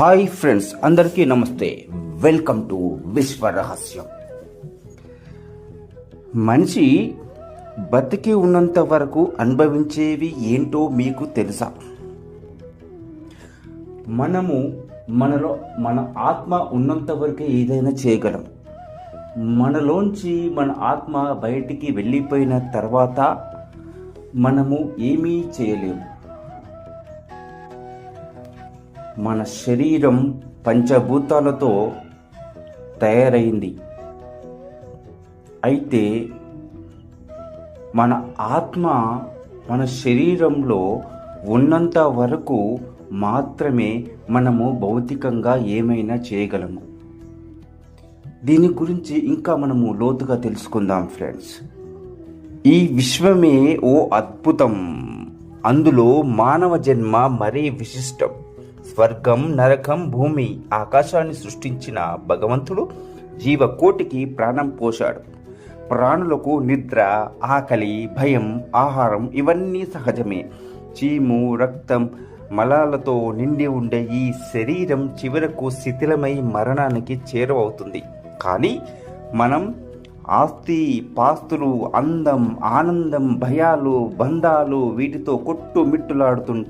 Hi friends అందరికీ నమస్తే. Welcome to విశ్వ రహస్యం. మనిషి బతికి ఉన్నంత వరకు అనుభవించేవి ఏంటో మీకు తెలుసా? మనము మనలో మన ఆత్మ ఉన్నంత వరకే ఏదైనా చేయగలం. మనలోంచి మన ఆత్మ బయటికి వెళ్ళిపోయిన తర్వాత మనము ఏమీ చేయలేము. మన శరీరం పంచభూతాలతో తయారైంది. అయితే మన ఆత్మ మన శరీరంలో ఉన్నంత వరకు మాత్రమే మనము భౌతికంగా ఏమైనా చేయగలము. దీని గురించి ఇంకా మనము లోతుగా తెలుసుకుందాం ఫ్రెండ్స్. ఈ విశ్వమే ఓ అద్భుతం. అందులో మానవ జన్మ మరీ విశిష్టం. స్వర్గం నరకం భూమి ఆకాశాన్ని సృష్టించిన భగవంతుడు జీవకోటికి ప్రాణం పోశాడు. ప్రాణులకు నిద్ర ఆకలి భయం ఆహారం ఇవన్నీ సహజమే. చీము రక్తం మలాలతో నిండి ఉండే ఈ శరీరం చివరకు శిథిలమై మరణానికి చేరువవుతుంది. కానీ మనం ఆస్తి పాస్తులు అందం ఆనందం భయాలు బంధాలు వీటితో కొట్టుమిట్టులాడుతుంటాం.